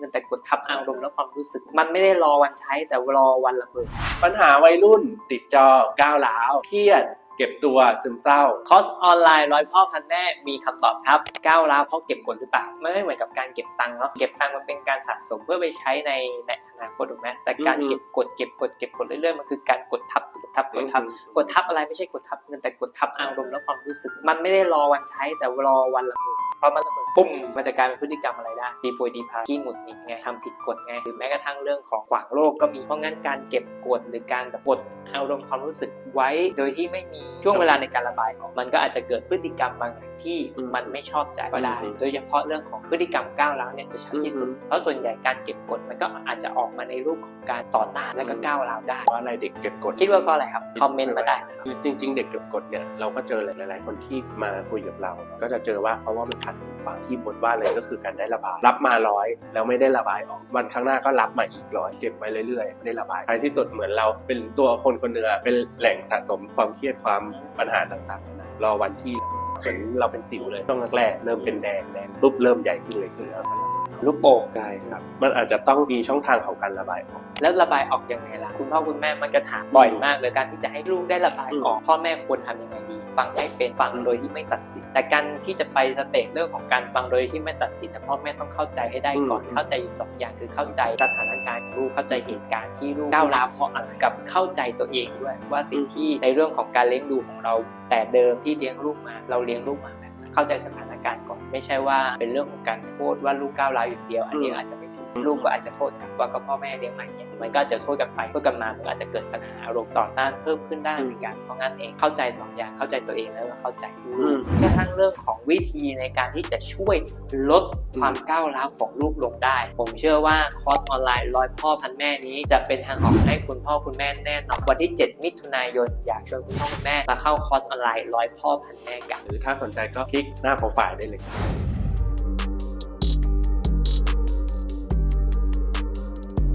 เงินแต่กดทับอารมณ์และความรู้สึก มันไม่ได้รอวันใช้แต่รอวันระเบิด ปัญหาวัยรุ่นติดจอก้าวร้าวเครียด เก็บตัวซึมเศร้า คอร์สออนไลน์ร้อยพ่อพันแม่มีคำตอบครับก้าวร้าวเพราะเก็บกดหรือเปล่าไม่ไม่เหมือนกับการเก็บตังค์เนาะเก็บตังค์มันเป็นการสะสมเพื่อไปใช้ในในอนาคตถูกไหมแต่การอือฮึเก็บกดเก็บกดเก็บกดเรื่อยๆมันคือการกดทับกดทับกดทับกดทับอะไรไม่ใช่กดทับเงินแต่กดทับอารมณ์และความรู้สึก มันไม่ได้รอวันใช้แต่รอวันระเบิดพอมันระเบิดปุ้มมันจะกลายเป็นพฤติกรรมอะไรได้ดีโพยดีพาขี้หงุดหงิดไงทำผิดกฎไงหรือแม้กระทั่งเรื่องของขวางโลกก็มีเพราะงั้นการเก็บกดหรือการแบบกดอารมณ์ความรู้สึกไว้ โดยที่ไม่มีช่วงเวลาในการระบายออกมันก็อาจจะเกิดพฤติกรรมบางอย่างที่อืมมันไม่ชอบใจก็ได้อืมโดยเฉพาะเรื่องของพฤติกรรมก้าวร้าวเนี่ยจะชัดที่สุดอืมเพราะส่วนใหญ่การเก็บกดมันก็อาจจะออกมาในรูปของการต่อต้านและก็ก้าวร้าวได้ว่าอะไรเด็กเก็บกดคิดว่าเพราะอะไรครับคอมเมนต์มาได้นะครับคือจริง ๆ เด็กเก็บกดเนี่ยเราก็เจอหลายๆคนที่มาคุยกับเรา ก็จะเจอว่าเพราะว่ามันขัดหูฟังที่บนว่าเลยก็คือการได้ระบาย รับมาร้อยแล้วไม่ได้ระบายออกวันข้างหน้าก็รับมาอีกร้อยเก็บไว้เรื่อยๆไม่ได้ระบายท้ายที่สุดเหมือนเราเป็นตัวคนคนเนึ่งอเป็นแหล่งสะสมความเครียดความปัญหาต่างๆนานารอวันที่เหมือนเราเป็นสิวเลยช่วงแรกๆเริ่มเป็นแดงแดงปุ๊บเริ่มใหญ่ขึ้นเลยขึ้นแล้ว ลูกโป่งใช่ครับ มันอาจจะต้องมีช่องทางของการระบายออก แล้วระบายออกยังไงล่ะ คุณพ่อคุณแม่มันจะถามบ่อยมากเลยการที่จะให้ลูกได้ระบายออก พ่อแม่ควรทำยังไงดี ฟังให้เป็นฟังโดยที่ไม่ตัดสิน แต่การที่จะไปสเตจเรื่องของการฟังโดยที่ไม่ตัดสินนะพ่อแม่ต้องเข้าใจให้ได้ก่อนอืมเข้าใจอยู่สองอย่างคือเข้าใจสถานการณ์ของลูกเข้าใจเหตุการณ์ที่ลูกก้าวร้าวเพราะอะไรกับเข้าใจตัวเองด้วย ว่าสิ่งที่ในเรื่องของการเลี้ยงดูของเรา แต่เดิมที่เลี้ยงลูกมา เราเลี้ยงลูกมาแบบไหนเข้าใจสถานการณ์ก่อน ไม่ใช่ว่าเป็นเรื่องของการโทษว่าลูกก้าวร้าวอย่างเดียว อันนี้อาจจะไม่ถูก ลูกก็อาจจะโทษกับว่าก็พ่อแม่เลี้ยงมาอย่างเงี้ยมันก็จะโทษกันไปโทษกันมามันก็อาจจะเกิดปัญหาอารมณ์ต่อต้านเพิ่มขึ้นได้เหมือนกันเพราะงั้นเองเข้าใจสองอย่างเข้าใจตัวเองแล้วก็เข้าใจลูกกระทั่งเรื่องของวิธีในการที่จะช่วยลดความก้าวร้าวของลูกลงได้ ผมเชื่อว่าคอร์สออนไลน์ร้อยพ่อพันแม่นี้จะเป็นทางออกให้คุณพ่อคุณแม่แน่นอนวันที่ 7 มิถุนายนอยากชวนคุณพ่อคุณแม่มาเข้าคอร์สออนไลน์ร้อยพ่อพันแม่กันหรือถ้าสนใจก็คลิกหน้าโปรไฟล์ได้เลย